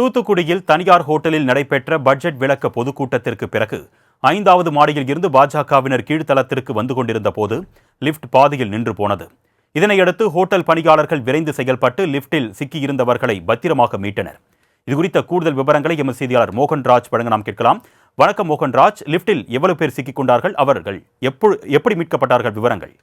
தூத்துக்குடியில் தனியார் ஹோட்டலில் நடைபெற்ற பட்ஜெட் விளக்க பொதுக்கூட்டத்திற்கு பிறகு ஐந்தாவது மாடியில் இருந்து பாஜகவினர் கீழ்த்தளத்திற்கு வந்து கொண்டிருந்த போது லிப்ட் பாதியில் நின்று போனது. இதனையடுத்து ஹோட்டல் பணியாளர்கள் விரைந்து செயல்பட்டு லிஃப்டில் சிக்கியிருந்தவர்களை பத்திரமாக மீட்டனர். இதுகுறித்த கூடுதல் விவரங்களை எமது செய்தியாளர் மோகன்ராஜ் வழங்க நாம் கேட்கலாம். வணக்கம் மோகன்ராஜ். லிஃப்டில் எவ்வளவு பேர் சிக்கிக் கொண்டார்கள்? அவர்கள் எப்படி மீட்கப்பட்டார்கள்? விவரங்கள்.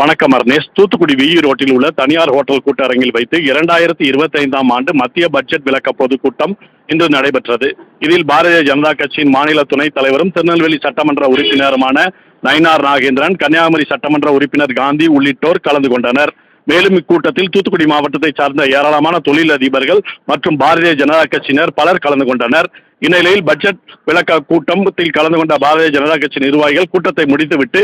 வணக்கம் அர்னேஷ் தூத்துக்குடி விஇ ரோட்டில் உள்ள தனியார் ஹோட்டல் கூட்டரங்கில் வைத்து இரண்டாயிரத்தி இருபத்தி ஐந்தாம் ஆண்டு மத்திய பட்ஜெட் விளக்க பொதுக்கூட்டம் இன்று நடைபெற்றது. இதில் பாரதிய ஜனதா கட்சியின் மாநில துணைத் தலைவரும் திருநெல்வேலி சட்டமன்ற உறுப்பினருமான நயினார் நாகேந்திரன் கன்னியாகுமரி சட்டமன்ற உறுப்பினர் காந்தி உள்ளிட்டோர் கலந்து கொண்டனர். மேலும் இக்கூட்டத்தில் தூத்துக்குடி மாவட்டத்தை சார்ந்த ஏராளமான தொழிலதிபர்கள் மற்றும் பாரதிய ஜனதா கட்சியினர் பலர் கலந்து கொண்டனர். இந்நிலையில் பட்ஜெட் விளக்க கூட்டத்தில் கலந்து கொண்ட பாரதிய ஜனதா கட்சி நிர்வாகிகள் கூட்டத்தை முடித்துவிட்டு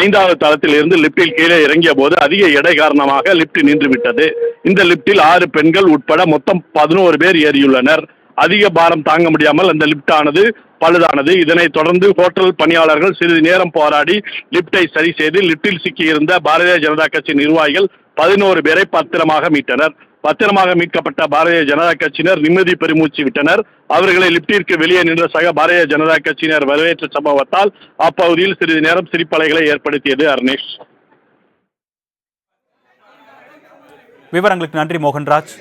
ஐந்தாவது தளத்தில் இருந்து லிப்டில் கீழே இறங்கிய போது அதிக எடை காரணமாக லிப்ட் நின்றுவிட்டது. இந்த லிப்டில் ஆறு பெண்கள் உட்பட மொத்தம் பதினோரு பேர் ஏறியுள்ளனர். அதிக பாரம் தாங்க முடியாமல் அந்த லிப்ட் ஆனது பழுதானது. இதனைத் தொடர்ந்து ஹோட்டல் பணியாளர்கள் சிறிது நேரம் போராடி லிப்டை சரி செய்து லிப்டில் சிக்கியிருந்த பாரதிய ஜனதா கட்சி நிர்வாகிகள் பதினோரு பேரை பத்திரமாக மீட்டனர். பத்திரமாக மீட்கப்பட்ட பாரதிய ஜனதா கட்சியினர் நிம்மதி பெருமூச்சு விட்டனர். அவர்களை லிப்டிற்கு வெளியே நின்ற சக பாரதிய ஜனதா கட்சியினர் வரவேற்ற சம்பவத்தால் அப்பகுதியில் சிறிது நேரம் சிரிப்பலைகளை ஏற்படுத்தியது அர்னேஷ். விவரங்களுக்கு நன்றி மோகன்ராஜ்.